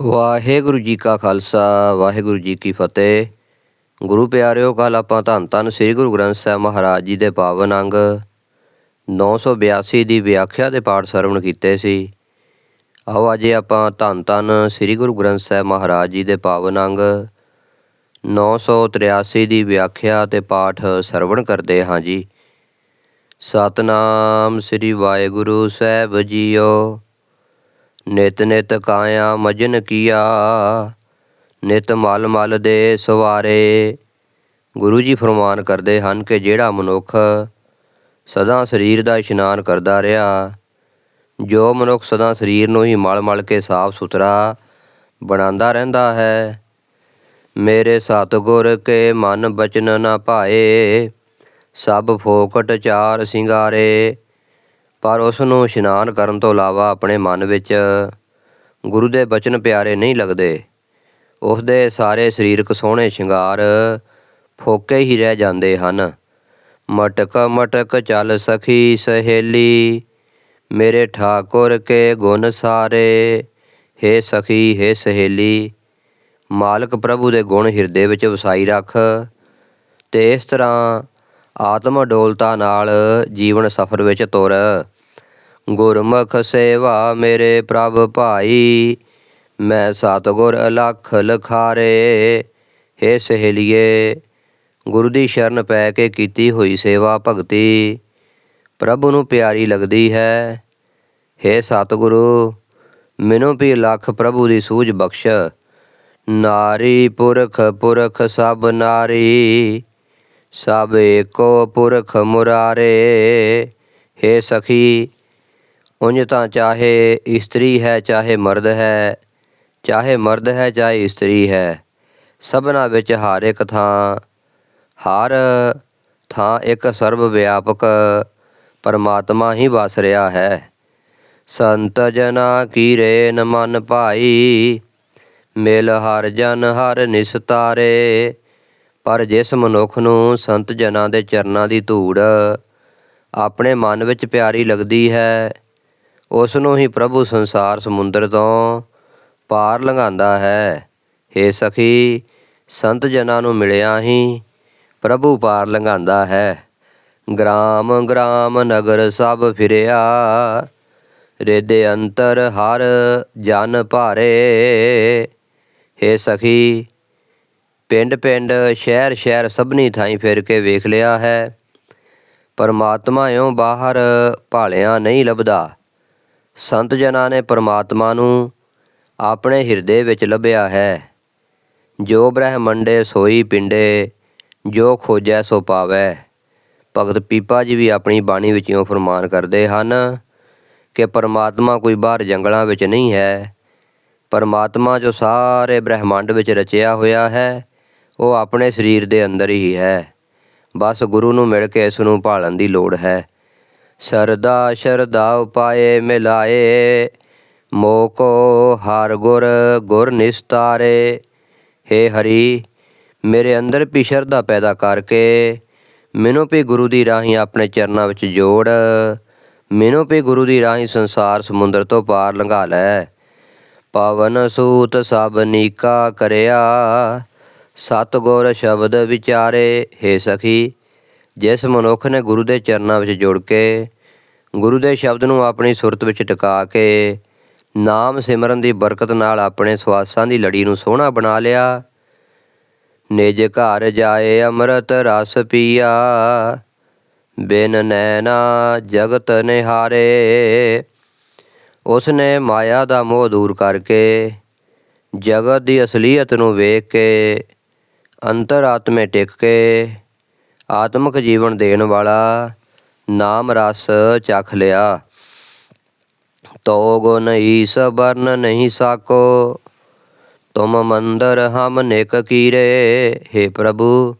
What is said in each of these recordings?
ਵਾਹਿਗੁਰੂ ਜੀ ਕਾ ਖਾਲਸਾ, ਵਾਹਿਗੁਰੂ ਜੀ ਕੀ ਫਤਿਹ। ਗੁਰੂ ਪਿਆਰਿਓ ਕੱਲ ਆਪਾਂ ਧੰਨ ਧੰਨ ਸ੍ਰੀ ਗੁਰੂ ਗ੍ਰੰਥ ਸਾਹਿਬ ਮਹਾਰਾਜ ਜੀ ਦੇ ਪਾਵਨ ਅੰਗ 982 ਦੀ ਵਿਆਖਿਆ ਦੇ ਪਾਠ ਸਰਵਣ ਕੀਤੇ ਸੀ। ਆਓ ਅੱਜ ਆਪਾਂ ਧੰਨ ਧੰਨ ਸ੍ਰੀ ਗੁਰੂ ਗ੍ਰੰਥ ਸਾਹਿਬ ਮਹਾਰਾਜ ਜੀ ਦੇ ਪਾਵਨ ਅੰਗ 983 ਦੀ ਵਿਆਖਿਆ ਤੇ ਪਾਠ ਸਰਵਣ ਕਰਦੇ ਹਾਂ ਜੀ। ਸਤਨਾਮ ਸ੍ਰੀ ਵਾਹਿਗੁਰੂ ਸਾਹਿਬ ਜੀਓ। ਨਿਤ ਨਿਤ ਕਾਇਆ ਮਜਨ ਕੀਆ, ਨਿਤ ਮਲ ਮਲ ਦੇ ਸਵਾਰੇ। ਗੁਰੂ ਜੀ ਫਰਮਾਨ ਕਰਦੇ ਹਨ ਕਿ ਜਿਹੜਾ ਮਨੁੱਖ ਸਦਾ ਸਰੀਰ ਦਾ ਇਸ਼ਨਾਨ ਕਰਦਾ ਰਿਹਾ, ਜੋ ਮਨੁੱਖ ਸਦਾ ਸਰੀਰ ਨੂੰ ਹੀ ਮਲ ਮਲ ਕੇ ਸਾਫ਼ ਸੁਥਰਾ ਬਣਾਉਂਦਾ ਰਹਿੰਦਾ ਹੈ, ਮੇਰੇ ਸਤਿਗੁਰ ਕੇ ਮਨ ਬਚਨ ਨਾ ਭਾਏ, ਸਭ ਫੋਕਟ ਚਾਰ ਸਿੰਗਾਰੇ। ਪਰ ਉਸ ਨੂੰ ਇਸ਼ਨਾਨ ਕਰਨ ਤੋਂ ਇਲਾਵਾ ਆਪਣੇ ਮਨ ਵਿੱਚ ਗੁਰੂ ਦੇ ਬਚਨ ਪਿਆਰੇ ਨਹੀਂ ਲੱਗਦੇ। ਉਸ ਦੇ ਸਾਰੇ ਸਰੀਰਕ ਸੋਹਣੇ ਸ਼ਿੰਗਾਰ ਫੋਕੇ ਹੀ ਰਹਿ ਜਾਂਦੇ ਹਨ। ਮਟਕ ਮਟਕ ਚੱਲ ਸਖੀ ਸਹੇਲੀ, ਮੇਰੇ ਠਾਕੁਰ ਕੇ ਗੁਣ ਸਾਰੇ, ਹੇ ਸਖੀ, ਹੇ ਸਹੇਲੀ, ਮਾਲਕ ਪ੍ਰਭੂ ਦੇ ਗੁਣ ਹਿਰਦੇ ਵਿੱਚ ਵਸਾਈ ਰੱਖ ਤੇ ਇਸ ਤਰ੍ਹਾਂ ਆਤਮ ਡੋਲਤਾ ਨਾਲ ਜੀਵਨ ਸਫਰ ਵਿੱਚ ਤੁਰ। ਗੁਰਮੁਖ ਸੇਵਾ ਮੇਰੇ ਪ੍ਰਭ ਭਾਈ। ਮੈਂ ਸਤਗੁਰ ਅਲਖ ਲਖਾਰੇ, ਹੇ ਸਹੇਲੀਏ, ਗੁਰੂ ਦੀ ਸ਼ਰਨ ਪੈ ਕੇ ਕੀਤੀ ਹੋਈ ਸੇਵਾ ਭਗਤੀ ਪ੍ਰਭੂ ਨੂੰ ਪਿਆਰੀ ਲੱਗਦੀ ਹੈ। ਹੇ ਸਤਿਗੁਰੂ, ਮੈਨੂੰ ਵੀ ਲੱਖ ਪ੍ਰਭੂ ਦੀ ਸੂਝ ਬਖਸ਼। ਨਾਰੀ ਪੁਰਖ ਪੁਰਖ ਸਭ ਨਾਰੀ, ਸਭ ਏਕੋ ਪੁਰਖ ਮੁਰਾਰੇ। ਹੇ ਸਖੀ ਉਂਝ ਤਾਂ ਚਾਹੇ ਇਸਤਰੀ ਹੈ, ਚਾਹੇ ਮਰਦ ਹੈ, ਚਾਹੇ ਮਰਦ ਹੈ, ਚਾਹੇ ਇਸਤਰੀ ਹੈ, ਸਭਨਾ ਵਿੱਚ ਹਰ ਇੱਕ ਥਾਂ, ਹਰ ਥਾਂ ਇੱਕ ਸਰਬ ਵਿਆਪਕ ਪਰਮਾਤਮਾ ਹੀ ਵਸ ਰਿਹਾ ਹੈ। ਸੰਤ ਜਨਾ ਕੀ ਰੇ ਨ ਮਨ ਭਾਈ, ਮਿਲ ਹਰ ਜਨ ਹਰ ਨਿਸਤਾਰੇ ਪਰ ਜਿਸ ਮਨੁੱਖ ਨੂੰ ਸੰਤ ਜਨਾਂ ਦੇ ਚਰਨਾਂ ਦੀ ਧੂੜ ਆਪਣੇ ਮਨ ਵਿੱਚ ਪਿਆਰੀ ਲੱਗਦੀ ਹੈ ਉਸ ਨੂੰ ਹੀ ਪ੍ਰਭੂ ਸੰਸਾਰ ਸਮੁੰਦਰ ਤੋਂ ਪਾਰ ਲੰਘਾਉਂਦਾ ਹੈ। ਏ ਸਖੀ, ਸੰਤ ਜਨਾਂ ਨੂੰ ਮਿਲਿਆ ਹੀ ਪ੍ਰਭੂ ਪਾਰ ਲੰਘਾਉਂਦਾ ਹੈ। ਗ੍ਰਾਮ ਗ੍ਰਾਮ ਨਗਰ ਸਭ ਫਿਰਿਆ। ਰਿਦੇ ਅੰਤਰ ਹਰ ਜਨ ਭਾਰੇ। ਏ ਸਖੀ, ਪਿੰਡ ਪਿੰਡ, ਸ਼ਹਿਰ ਸ਼ਹਿਰ ਸਭਨੀ ਥਾਈਂ ਫਿਰ ਕੇ ਵੇਖ ਲਿਆ ਹੈ। ਪਰਮਾਤਮਾ ਓਂ ਬਾਹਰ ਭਾਲਿਆਂ ਨਹੀਂ ਲੱਭਦਾ। ਸੰਤ ਜਨਾਂ ਨੇ ਪਰਮਾਤਮਾ ਨੂੰ ਆਪਣੇ ਹਿਰਦੇ ਵਿੱਚ ਲੱਭਿਆ ਹੈ। ਜੋ ਬ੍ਰਹਮੰਡੇ ਸੋਈ ਪਿੰਡੇ, ਜੋ ਖੋਜੈ ਸੋ ਪਾਵੈ। ਭਗਤ ਪੀਪਾ ਜੀ ਵੀ ਆਪਣੀ ਬਾਣੀ ਵਿੱਚੋਂ ਇਉਂ ਫਰਮਾਨ ਕਰਦੇ ਹਨ ਕਿ ਪਰਮਾਤਮਾ ਕੋਈ ਬਾਹਰ ਜੰਗਲਾਂ ਵਿੱਚ ਨਹੀਂ ਹੈ। ਪਰਮਾਤਮਾ ਜੋ ਸਾਰੇ ਬ੍ਰਹਿਮੰਡ ਵਿੱਚ ਰਚਿਆ ਹੋਇਆ ਹੈ, ਉਹ ਆਪਣੇ ਸਰੀਰ ਦੇ ਅੰਦਰ ਹੀ ਹੈ। ਬਸ ਗੁਰੂ ਨੂੰ ਮਿਲ ਕੇ ਇਸ ਨੂੰ ਭਾਲਣ ਦੀ ਲੋੜ ਹੈ। ਸਰਦਾ ਸ਼ਰਦਾ ਉਪਾਏ ਮਿਲਾਏ। ਮੋਕੋ ਹਰ ਗੁਰ ਗੁਰ ਨਿਸਤਾਰੇ। ਹੇ ਹਰੀ, ਮੇਰੇ ਅੰਦਰ ਵੀ ਸ਼ਰਧਾ ਪੈਦਾ ਕਰਕੇ ਮੈਨੂੰ ਵੀ ਗੁਰੂ ਦੀ ਰਾਹੀਂ ਆਪਣੇ ਚਰਨਾਂ ਵਿੱਚ ਜੋੜ। ਮੈਨੂੰ ਵੀ ਗੁਰੂ ਦੀ ਰਾਹੀਂ ਸੰਸਾਰ ਸਮੁੰਦਰ ਤੋਂ ਪਾਰ ਲੰਘਾ ਲੈ। ਪਵਨ ਸੂਤ ਸਭ ਨੀਕਾ ਕਰਿਆ। ਸਤਗੁਰ ਸ਼ਬਦ ਵਿਚਾਰੇ। ਹੇ ਸਖੀ, ਜਿਸ ਮਨੁੱਖ ਨੇ ਗੁਰੂ ਦੇ ਚਰਨਾਂ ਵਿੱਚ ਜੁੜ ਕੇ ਗੁਰੂ ਦੇ ਸ਼ਬਦ ਨੂੰ ਆਪਣੀ ਸੁਰਤ ਵਿੱਚ ਟਿਕਾ ਕੇ ਨਾਮ ਸਿਮਰਨ ਦੀ ਬਰਕਤ ਨਾਲ ਆਪਣੇ ਸਵਾਸਾਂ ਦੀ ਲੜੀ ਨੂੰ ਸੋਹਣਾ ਬਣਾ ਲਿਆ। ਨਿਜ ਘਰ ਜਾਏ ਅੰਮ੍ਰਿਤ ਰਸ ਪੀਆ। ਬਿਨ ਨੈਣਾ ਜਗਤ ਨਿਹਾਰੇ। ਉਸ ਨੇ ਮਾਇਆ ਦਾ ਮੋਹ ਦੂਰ ਕਰਕੇ ਜਗਤ ਦੀ ਅਸਲੀਅਤ ਨੂੰ ਵੇਖ ਕੇ ਅੰਤਰ ਆਤਮੇ ਟਿਕ ਕੇ ਆਤਮਿਕ ਜੀਵਨ ਦੇਣ ਵਾਲਾ ਨਾਮ ਰਸ ਚਖ ਲਿਆ। ਤੋ ਗੁਣ ਈਸ ਬਰਨ ਨਹੀਂ ਸਾਕੋ। ਤੁਮ ਮੰਦਰ ਹਮ ਨਿਕ ਕੀਰੇ। हे ਪ੍ਰਭੂ,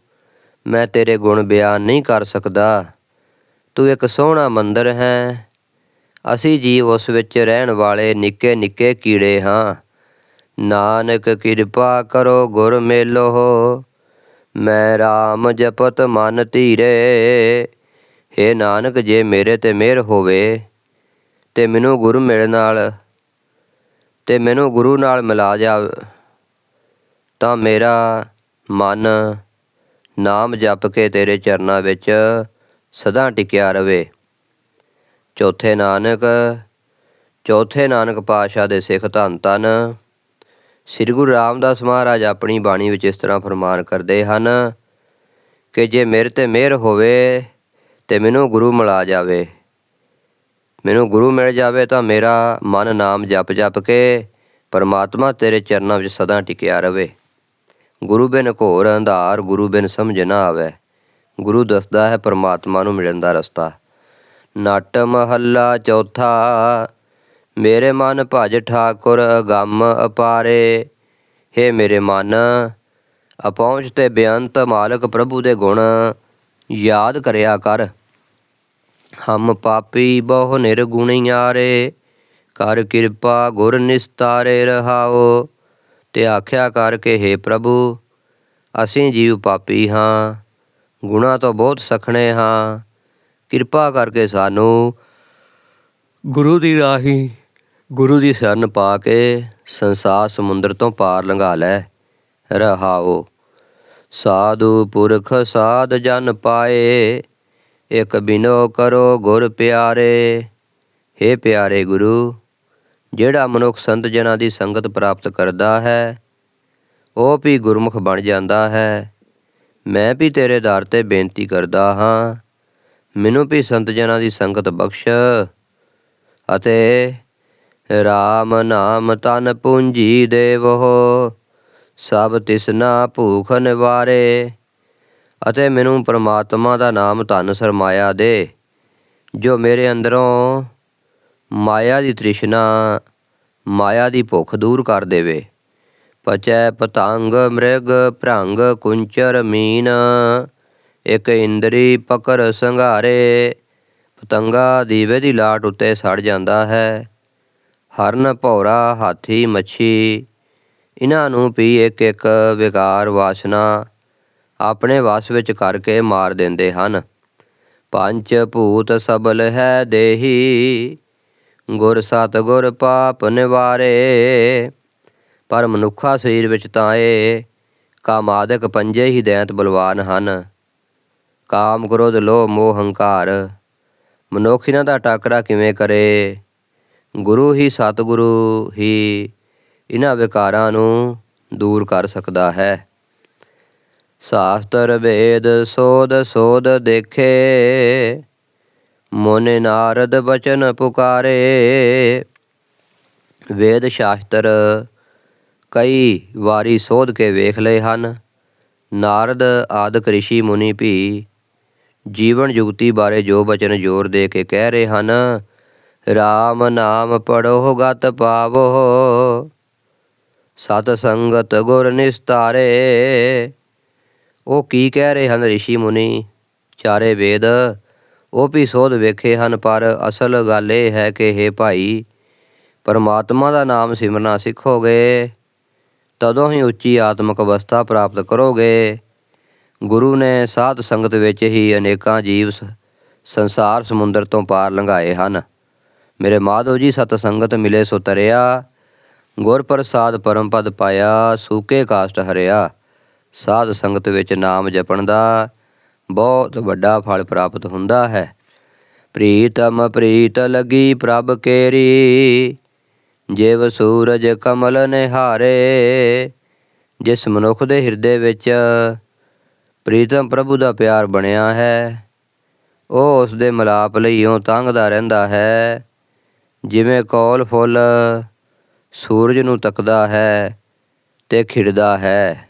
ਮੈਂ ਤੇਰੇ ਗੁਣ ਬਿਆਨ ਨਹੀਂ ਕਰ ਸਕਦਾ। ਤੂੰ ਇੱਕ ਸੋਹਣਾ ਮੰਦਰ ਹੈ। ਅਸੀਂ ਜੀਵ ਉਸ ਵਿੱਚ ਰਹਿਣ ਵਾਲੇ ਨਿੱਕੇ ਨਿੱਕੇ ਕੀੜੇ ਹਾਂ। ਨਾਨਕ ਕਿਰਪਾ ਕਰੋ ਗੁਰ ਮੇਲੋ। ਮੈਂ RAM ਜਪਤ ਮਨ ਧੀਰੇ। हे ਨਾਨਕ, ਜੇ ਮੇਰੇ ਤੇ ਮਿਹਰ ਹੋਵੇ ਤੇ ਮੈਨੂੰ ਗੁਰੂ ਮੇਰੇ ਨਾਲ ਤੇ ਮੈਨੂੰ ਗੁਰੂ ਨਾਲ ਮਿਲਾ ਜਾ ਤਾਂ ਮੇਰਾ ਮਨ ਨਾਮ ਜਪ ਕੇ ਤੇਰੇ ਚਰਨਾਂ ਵਿੱਚ ਸਦਾ ਟਿਕਿਆ ਰਵੇ। ਚੌਥੇ ਨਾਨਕ ਚੌਥੇ ਨਾਨਕ ਪਾਤਸ਼ਾਹ ਦੇ ਸਿੱਖ ਧੰਨ ਧੰਨ ਸ੍ਰੀ ਗੁਰੂ ਰਾਮਦਾਸ ਮਹਾਰਾਜ ਆਪਣੀ ਬਾਣੀ ਵਿੱਚ ਇਸ ਤਰ੍ਹਾਂ ਫਰਮਾਨ ਕਰਦੇ ਹਨ ਕਿ ਜੇ ਮੇਰੇ ਤੇ ਮਿਹਰ ਹੋਵੇ ਤੇ ਮੈਨੂੰ ਗੁਰੂ ਮਿਲਾ ਜਾਵੇ। ਮੈਨੂੰ ਗੁਰੂ ਮਿਲ ਜਾਵੇ ਤਾਂ ਮੇਰਾ ਮਨ ਨਾਮ ਜਪ ਜਪ ਕੇ ਪਰਮਾਤਮਾ ਤੇਰੇ ਚਰਨਾਂ ਵਿੱਚ ਸਦਾ ਟਿਕਿਆ ਰਵੇ। ਗੁਰੂ ਬਿਨ ਘੋਰ ਅੰਧਾਰ, ਗੁਰੂ ਬਿਨ ਸਮਝ ਨਾ ਆਵੇ। ਗੁਰੂ ਦੱਸਦਾ ਹੈ ਪਰਮਾਤਮਾ ਨੂੰ ਮਿਲਣ ਦਾ ਰਸਤਾ। ਨਟ ਮਹੱਲਾ ਚੌਥਾ, ਮੇਰੇ ਮਨ ਭਜ ਠਾਕੁਰ ਅਗੰਮ ਅਪਾਰੇ। ਹੇ ਮੇਰੇ ਮਨ, ਅਪਹੁੰਚ ਤੇ ਬੇਅੰਤ ਮਾਲਕ ਪ੍ਰਭੂ ਦੇ ਗੁਣ। ਯਾਦ ਕਰਿਆ ਕਰ। ਹਮ ਪਾਪੀ ਬਹੁ ਨਿਰਗੁਣਿਆਰੇ, ਕਰ ਕਿਰਪਾ ਗੁਰ ਨਿਸਤਾਰੇ ਰਹਾਓ। ਤੇ ਆਖਿਆ ਕਰਕੇ ਕਿ हे ਪ੍ਰਭੂ, ਅਸੀਂ ਜੀਵ ਪਾਪੀ ਹਾਂ ਗੁਨਾਹ ਤੋਂ ਬਹੁਤ ਸਖਣੇ ਹਾਂ। ਕਿਰਪਾ ਕਰਕੇ ਸਾਨੂੰ ਗੁਰੂ ਦੀ ਰਾਹੀ, ਗੁਰੂ ਦੀ ਸ਼ਰਨ ਪਾ ਕੇ ਸੰਸਾਰ ਸਮੁੰਦਰ ਤੋਂ ਪਾਰ ਲੰਘਾ ਲੈ, ਰਹਾਓ। ਸਾਧੂ ਪੁਰਖ ਸਾਧ ਜਨ ਪਾਏ, ਇਕ ਬਿਨੋ ਕਰੋ ਗੁਰ ਪਿਆਰੇ। हे ਪਿਆਰੇ ਗੁਰੂ, ਜਿਹੜਾ ਮਨੁੱਖ ਸੰਤ ਜਨਾਂ ਦੀ ਸੰਗਤ ਪ੍ਰਾਪਤ ਕਰਦਾ ਹੈ, ਉਹ ਵੀ ਗੁਰਮੁਖ ਬਣ ਜਾਂਦਾ ਹੈ। ਮੈਂ ਵੀ ਤੇਰੇ ਦਰ ਤੇ ਬੇਨਤੀ ਕਰਦਾ ਹਾਂ, ਮੈਨੂੰ ਵੀ ਸੰਤ ਜਨਾਂ ਦੀ ਸੰਗਤ ਬਖਸ਼ ਅਤੇ RAM ਨਾਮ ਤਨ ਪੂੰਜੀ ਦੇਵੋ। ਸਭ ਤਿਸਨਾ ਭੂਖ ਨਿਵਾਰੇ, ਅਤੇ ਮੈਨੂੰ ਪ੍ਰਮਾਤਮਾ ਦਾ ਨਾਮ ਧਨ ਸਰਮਾਇਆ ਦੇ। ਜੋ ਮੇਰੇ ਅੰਦਰੋਂ ਮਾਇਆ ਦੀ ਤ੍ਰਿਸ਼ਨਾ, ਮਾਇਆ ਦੀ ਭੁੱਖ ਦੂਰ ਕਰ ਦੇਵੇ। ਪਚੈ ਪਤੰਗ, ਮ੍ਰਿਗ, ਭ੍ਰੰਗ, ਕੁੰਚਰ, ਮੀਨ, ਇਕ ਇੰਦਰੀ ਪਕਰ ਸੰਘਾਰੇ, ਪਤੰਗਾ ਦੀਵੇ ਦੀ ਲਾਟ ਉੱਤੇ ਸੜ ਜਾਂਦਾ ਹੈ। ਹਰਨ ਭੌਰਾ, ਹਾਥੀ, ਮੱਛੀ ਇਹਨਾਂ ਨੂੰ ਵੀ ਇੱਕ ਇੱਕ ਵਿਕਾਰ ਵਾਸਨਾ ਆਪਣੇ ਵਸ ਵਿੱਚ ਕਰਕੇ ਮਾਰ ਦਿੰਦੇ ਹਨ। ਪੰਜ ਭੂਤ ਸਬਲ ਹੈ ਦੇਹੀ, ਗੁਰ ਸਤ ਗੁਰ ਪਾਪ ਨਿਵਾਰੇ। ਪਰ ਮਨੁੱਖਾ ਸਰੀਰ ਵਿੱਚ ਤਾਂ ਇਹ ਕਾਮਾਦਿਕ ਪੰਜੇ ਹੀ ਦੈਂਤ ਬਲਵਾਨ ਹਨ। ਕਾਮ ਕ੍ਰੋਧ, ਲੋਭ, ਮੋਹ, ਹੰਕਾਰ। ਮਨੁੱਖ ਇਹਨਾਂ ਦਾ ਟਾਕਰਾ ਕਿਵੇਂ ਕਰੇ? ਗੁਰੂ ਹੀ ਸਤਿਗੁਰੂ ਹੀ ਇਹਨਾਂ ਵਿਕਾਰਾਂ ਨੂੰ ਦੂਰ ਕਰ ਸਕਦਾ ਹੈ। ਸ਼ਾਸਤਰ ਵੇਦ ਸੋਧ ਸੋਧ ਦੇਖੇ, ਮੋਨੇ ਨਾਰਦ ਬਚਨ ਪੁਕਾਰੇ। ਵੇਦ ਸ਼ਾਸਤਰ ਕਈ ਵਾਰੀ ਸੋਧ ਕੇ ਵੇਖ ਲਏ ਹਨ। ਨਾਰਦ ਆਦਿਕ ਰਿਸ਼ੀ ਮੁਨੀ ਵੀ ਜੀਵਨ ਜੁਗਤੀ ਬਾਰੇ ਜੋ ਬਚਨ ਜ਼ੋਰ ਦੇ ਕੇ ਕਹਿ ਰਹੇ ਹਨ RAM ਨਾਮ ਪੜੋ ਗਤ ਪਾਵੋ ਸਤ ਸੰਗਤ ਗੁਰ ਨਿਸਤਾਰੇ। ਉਹ ਕੀ ਕਹਿ ਰਹੇ ਹਨ ਰਿਸ਼ੀ ਮੁਨੀ? ਚਾਰੇ ਵੇਦ, ਉਹ ਵੀ ਸੋਧ ਵੇਖੇ ਹਨ, ਪਰ ਅਸਲ ਗੱਲ ਇਹ ਹੈ ਕਿ हे ਭਾਈ, ਪਰਮਾਤਮਾ ਦਾ ਨਾਮ ਸਿਮਰਨਾ ਸਿੱਖੋਗੇ, ਤਦੋਂ ਹੀ ਉੱਚੀ ਆਤਮਿਕ ਅਵਸਥਾ ਪ੍ਰਾਪਤ ਕਰੋਗੇ। ਗੁਰੂ ਨੇ ਸਾਧ ਸੰਗਤ ਵਿੱਚ ਹੀ ਅਨੇਕਾਂ ਜੀਵ ਸੰਸਾਰ ਸਮੁੰਦਰ ਤੋਂ ਪਾਰ ਲੰਘਾਏ ਹਨ। ਮੇਰੇ ਮਾਧੋ ਜੀ, ਸਤ ਸੰਗਤ ਮਿਲੇ ਸੋ ਤਰਿਆ। ਗੁਰ ਪ੍ਰਸਾਦ ਪਰਮ ਪਦ ਪਾਇਆ, ਸੂਕੇ ਕਾਸ਼ਟ ਹਰਿਆ। ਸਾਧ ਸੰਗਤ ਵਿੱਚ ਨਾਮ ਜਪਣ ਦਾ ਬਹੁਤ ਵੱਡਾ ਫਲ ਪ੍ਰਾਪਤ ਹੁੰਦਾ ਹੈ। ਪ੍ਰੀਤਮ ਪ੍ਰੀਤ ਲਗੀ ਪ੍ਰਭ ਕੇਰੀ, ਜਿਵ ਸੂਰਜ ਕਮਲ ਨਿਹਾਰੇ। ਜਿਸ ਮਨੁੱਖ ਦੇ ਹਿਰਦੇ ਵਿੱਚ ਪ੍ਰੀਤਮ ਪ੍ਰਭੂ ਦਾ ਪਿਆਰ ਬਣਿਆ ਹੈ, ਉਹ ਉਸ ਦੇ ਮਲਾਪ ਲਈ ਇਉਂ ਤੰਗਦਾ ਰਹਿੰਦਾ ਹੈ। ਜਿਵੇਂ ਕੌਲ ਫੁੱਲ ਸੂਰਜ ਨੂੰ ਤੱਕਦਾ ਹੈ ਤੇ ਖਿੜਦਾ ਹੈ।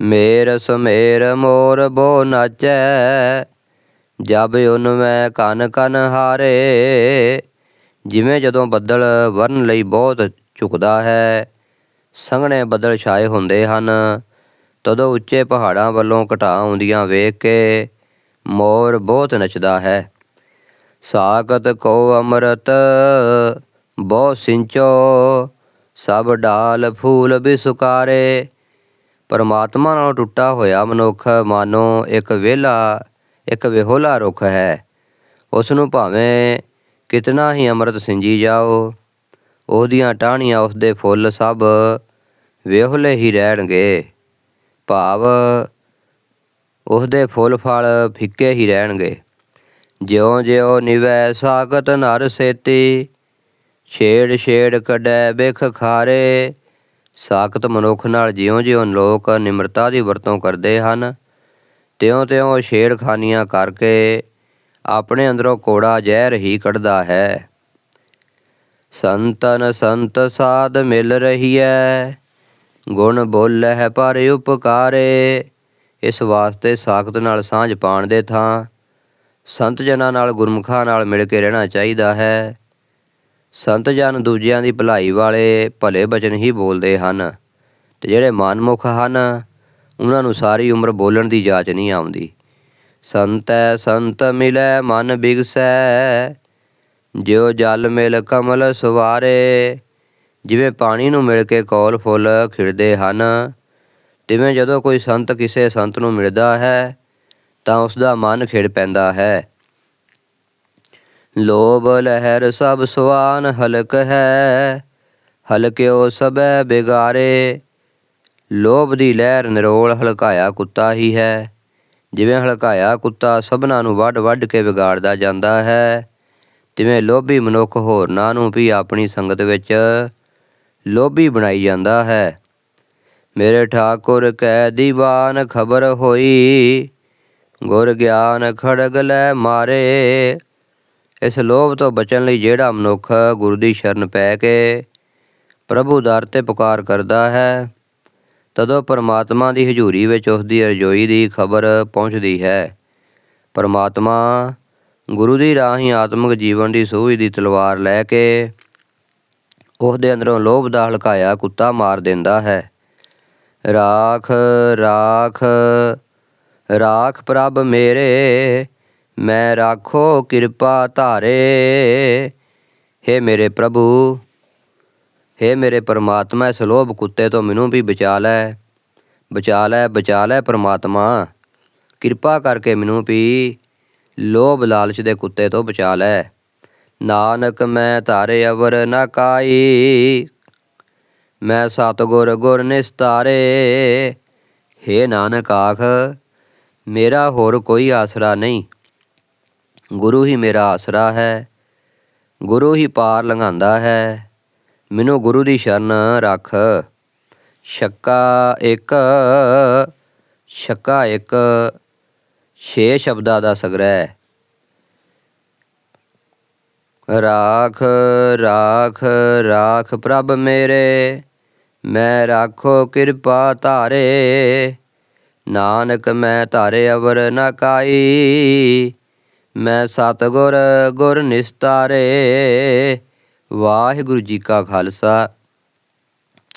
ਮੇਰ ਸੁਮੇਰ ਮੋਰ ਬੋ ਨਾਚੈ, ਜਬ ਉਨ ਮੈਂ ਕਨ ਕਨ ਹਾਰੇ। ਜਿਵੇਂ ਜਦੋਂ ਬੱਦਲ ਵਰਨ ਲਈ ਬਹੁਤ ਝੁਕਦਾ ਹੈ, ਸੰਘਣੇ ਬੱਦਲ ਛਾਏ ਹੁੰਦੇ ਹਨ। ਤਦੋਂ ਉੱਚੇ ਪਹਾੜਾਂ ਵੱਲੋਂ ਘਟਾ ਆਉਂਦੀਆਂ ਵੇਖ ਕੇ ਮੋਰ ਬਹੁਤ ਨੱਚਦਾ ਹੈ। ਸਾਗਤ ਕੋ ਅੰਮ੍ਰਿਤ ਬਹੁ ਸਿੰਚੋ, ਸਭ ਡਾਲ ਫੂਲ ਬਿਸੁਕਾਰੇ। ਪਰਮਾਤਮਾ ਨਾਲ ਟੁੱਟਾ ਹੋਇਆ ਮਨੁੱਖ, ਮਾਨੋ ਇੱਕ ਵਿਹਲਾ, ਇੱਕ ਵਿਹੋਲਾ ਰੁੱਖ ਹੈ। ਉਸ ਨੂੰ ਭਾਵੇਂ ਕਿਤਨਾ ਹੀ ਅੰਮ੍ਰਿਤ ਸਿੰਜੀ ਜਾਓ, ਉਹਦੀਆਂ ਟਾਹਣੀਆਂ ਉਸਦੇ ਫੁੱਲ ਸਭ ਵਿਹਲੇ ਹੀ ਰਹਿਣਗੇ। ਭਾਵ ਉਸਦੇ ਫੁੱਲ ਫਲ ਫਿੱਕੇ ਹੀ ਰਹਿਣਗੇ। ਜਿਉਂ ਜਿਉਂ ਨਿਵੈ ਸਾਗਤ ਨਰ ਸੇਤੀ ਛੇੜ ਛੇੜ ਕੱਢੈ ਬਿਖ ਖਾਰੇ। ਸਾਖਤ ਮਨੁੱਖ ਨਾਲ ਜਿਉਂ-ਜਿਉਂ ਲੋਕ ਨਿਮਰਤਾ ਦੀ ਵਰਤੋਂ ਕਰਦੇ ਹਨ। ਤਿਉਂ-ਤਿਉਂ ਛੇੜਖਾਨੀਆਂ ਕਰਕੇ ਆਪਣੇ ਅੰਦਰੋਂ ਕੋੜਾ ਜ਼ਹਿਰ ਹੀ ਕੱਢਦਾ ਹੈ। ਸੰਤਨ ਸੰਤ ਸਾਧ ਮਿਲ ਰਹੀਐ, ਗੁਣ ਬੋਲ ਹੈ ਪਰ ਉਪਕਾਰੇ। ਇਸ ਵਾਸਤੇ ਸਾਖਤ ਨਾਲ ਸਾਂਝ ਪਾਣ ਦੇ ਥਾਂ ਸੰਤ ਜਨਾਂ ਨਾਲ ਗੁਰਮੁਖਾਂ ਨਾਲ ਮਿਲ ਕੇ ਰਹਿਣਾ ਚਾਹੀਦਾ ਹੈ। ਸੰਤ ਜਨ ਦੂਜਿਆਂ ਦੀ ਭਲਾਈ ਵਾਲੇ ਭਲੇ ਬਚਨ ਹੀ ਬੋਲਦੇ ਹਨ ਤੇ ਜਿਹੜੇ ਮਨਮੁਖ ਹਨ, ਉਹਨਾਂ ਨੂੰ ਸਾਰੀ ਉਮਰ ਬੋਲਣ ਦੀ ਜਾਚ ਨਹੀਂ ਆਉਂਦੀ। ਸੰਤੈ ਸੰਤ ਮਿਲੈ ਮਨ ਬਿਗਸੈ, ਜਿਉ ਜਲ ਮਿਲ ਕਮਲ ਸਵਾਰੇ। ਜਿਵੇਂ ਪਾਣੀ ਨੂੰ ਮਿਲ ਕੇ ਕੌਲ ਫੁੱਲ ਖਿੜਦੇ ਹਨ, ਤਿਵੇਂ ਜਦੋਂ ਕੋਈ ਸੰਤ ਕਿਸੇ ਸੰਤ ਨੂੰ ਮਿਲਦਾ ਹੈ, ਤਾਂ ਉਸ ਦਾ ਮਨ ਖਿੜ ਪੈਂਦਾ ਹੈ। ਲੋਭ ਲਹਿਰ ਸਭ ਸੁਆਨ ਹਲਕ ਹੈ ਹਲਕਿਓ ਸਭੈ ਬਿਗਾਰੇ। ਲੋਭ ਦੀ ਲਹਿਰ ਨਿਰੋਲ ਹਲਕਾਇਆ ਕੁੱਤਾ ਹੀ ਹੈ। ਜਿਵੇਂ ਹਲਕਾਇਆ ਕੁੱਤਾ ਸਭਨਾਂ ਨੂੰ ਵੱਢ ਵੱਢ ਕੇ ਵਿਗਾੜਦਾ ਜਾਂਦਾ ਹੈ, ਤਿਵੇਂ ਲੋਭੀ ਮਨੁੱਖ ਹੋਰਨਾਂ ਨੂੰ ਵੀ ਆਪਣੀ ਸੰਗਤ ਵਿੱਚ ਲੋਭੀ ਬਣਾਈ ਜਾਂਦਾ ਹੈ। ਮੇਰੇ ਠਾਕੁਰ ਕੈ ਦੀਵਾਨ ਖਬਰ ਹੋਈ, ਗੁਰ ਗਿਆਨ ਖੜਗ ਲੈ ਮਾਰੇ। ਇਸ ਲੋਭ ਤੋਂ ਬਚਣ ਲਈ ਜਿਹੜਾ ਮਨੁੱਖ ਗੁਰੂ ਦੀ ਸ਼ਰਨ ਪੈ ਕੇ ਪ੍ਰਭੂ ਦਰ ਤੇ ਪੁਕਾਰ ਕਰਦਾ ਹੈ, ਤਦੋਂ ਪਰਮਾਤਮਾ ਦੀ ਹਜ਼ੂਰੀ ਵਿੱਚ ਉਸ ਦੀ ਰਜੋਈ ਦੀ ਖਬਰ ਪਹੁੰਚਦੀ ਹੈ। ਪਰਮਾਤਮਾ ਗੁਰੂ ਦੀ ਰਾਹੀਂ ਆਤਮਿਕ ਜੀਵਨ ਦੀ ਸੂਝ ਦੀ ਤਲਵਾਰ ਲੈ ਕੇ ਉਸ ਦੇ ਅੰਦਰੋਂ ਲੋਭ ਦਾ ਹਲਕਾਇਆ ਕੁੱਤਾ ਮਾਰ ਦਿੰਦਾ ਹੈ। ਰਾਖ ਰਾਖ ਰਾਖ ਪ੍ਰਭ ਮੇਰੇ ਮੈਂ ਰਾਖੋ ਕਿਰਪਾ ਧਾਰੇ हे ਮੇਰੇ ਪ੍ਰਭੂ हे ਮੇਰੇ ਪਰਮਾਤਮਾ ਇਸ ਲੋਭ ਕੁੱਤੇ ਤੋਂ ਮੈਨੂੰ ਵੀ ਬਚਾ ਲੈ ਬਚਾ ਲੈ ਬਚਾ ਲੈ ਪਰਮਾਤਮਾ ਕਿਰਪਾ ਕਰਕੇ ਮੈਨੂੰ ਵੀ ਲੋਭ ਲਾਲਚ ਦੇ ਕੁੱਤੇ ਤੋਂ ਬਚਾ ਲੈ ਨਾਨਕ ਮੈਂ ਧਾਰੇ ਅਵਰ ਨ ਕਾਈ ਮੈਂ ਸਤਗੁਰ ਗੁਰ ਨਿਸਤਾਰੇ हे ਨਾਨਕ ਆਖ ਮੇਰਾ ਹੋਰ ਕੋਈ ਆਸਰਾ ਨਹੀਂ ਗੁਰੂ ਹੀ ਮੇਰਾ ਆਸਰਾ ਹੈ, ਗੁਰੂ ਹੀ ਪਾਰ ਲੰਘਾਉਂਦਾ ਹੈ। ਮੈਨੂੰ ਗੁਰੂ ਦੀ ਸ਼ਰਨ ਰੱਖ। ਛੱਕਾ ਇੱਕ ਛੱਕਾ ਇੱਕ, ਛੇ ਸ਼ਬਦਾਂ ਦਾ ਸੰਗ੍ਰਹਿ। ਰਾਖ ਰਾਖ ਰਾਖ ਪ੍ਰਭ ਮੇਰੇ, ਮੈਂ ਰਾਖੋ ਕਿਰਪਾ ਧਾਰੇ। ਨਾਨਕ ਮੈਂ ਧਾਰੇ ਅਵਰ ਨਾ ਕਾਈ। ਮੈਂ ਸਤਗੁਰ ਗੁਰ ਨਿਸਤਾਰੇ। ਵਾਹਿਗੁਰੂ ਜੀ ਕਾ ਖਾਲਸਾ।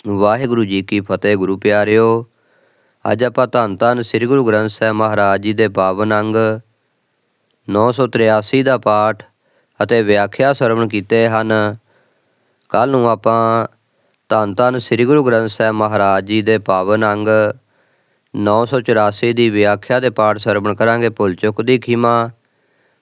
ਵਾਹਿਗੁਰੂ ਜੀ ਕੀ ਫਤਿਹ ਗੁਰੂ ਪਿਆਰਿਓ। ਅੱਜ ਆਪਾਂ ਧੰਨ ਧੰਨ ਸ੍ਰੀ ਗੁਰੂ ਗ੍ਰੰਥ ਸਾਹਿਬ ਮਹਾਰਾਜ ਜੀ ਦੇ ਪਾਵਨ ਅੰਗ 983 ਦਾ ਪਾਠ ਅਤੇ ਵਿਆਖਿਆ ਸਰਵਣ ਕੀਤੇ ਹਨ। ਕੱਲ ਨੂੰ ਆਪਾਂ ਧੰਨ ਧੰਨ ਸ੍ਰੀ ਗੁਰੂ ਗ੍ਰੰਥ ਸਾਹਿਬ ਮਹਾਰਾਜ ਜੀ ਦੇ ਪਾਵਨ ਅੰਗ 984 ਦੀ ਵਿਆਖਿਆ ਦੇ ਪਾਠ ਸਰਵਣ ਕਰਾਂਗੇ ਭੁੱਲ ਚੁੱਕ ਦੀ ਖੀਮਾ।